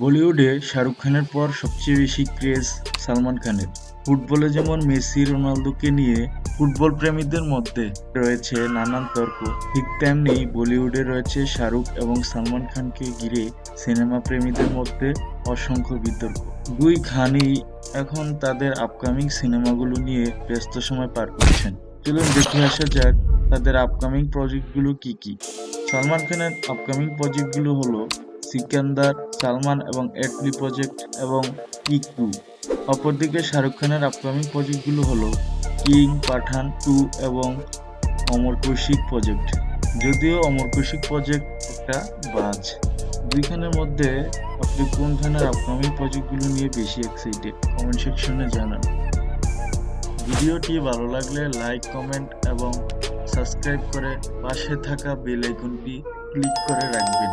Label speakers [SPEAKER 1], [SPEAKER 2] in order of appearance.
[SPEAKER 1] বলিউডে শাহরুখ খানের পর সবচেয়ে বেশি ক্রেজ সালমান খানের। ফুটবলে যেমন মেসি, রোনালদোকে নিয়ে ফুটবল প্রেমীদের মধ্যে রয়েছে নানান তর্ক। ঠিক তেমনি বলিউডে রয়েছে শাহরুখ এবং সালমান খানকে ঘিরে সিনেমা প্রেমীদের মধ্যে অসংখ্য বিতর্ক। দুই খানই এখন তাদের আপকামিং সিনেমাগুলো নিয়ে ব্যস্ত সময় পার করছেন। চলুন দেখে আসা যাক তাদের আপকামিং প্রজেক্টগুলো কি কি। সালমান খানের আপকামিং প্রজেক্টগুলো হলো সিকান্দার, সালমান এবং এটলি প্রজেক্ট এবং টু অপরদিকে শাহরুখ খানের আপকামিং প্রজেক্টগুলো হলো কিং, পাঠান টু এবং অমর কৌশিক প্রজেক্ট যদিও অমর কৌশিক প্রজেক্ট একটা বাজ। দুইখানের মধ্যে আপনি কোন খানের আপকামিং প্রজেক্টগুলো নিয়ে বেশি এক্সাইটেড কমেন্ট সেকশনে জানান। ভিডিওটি ভালো লাগলে লাইক কমেন্ট এবং সাবস্ক্রাইব করে পাশে থাকা বেল আইকনটি ক্লিক করে রাখবেন।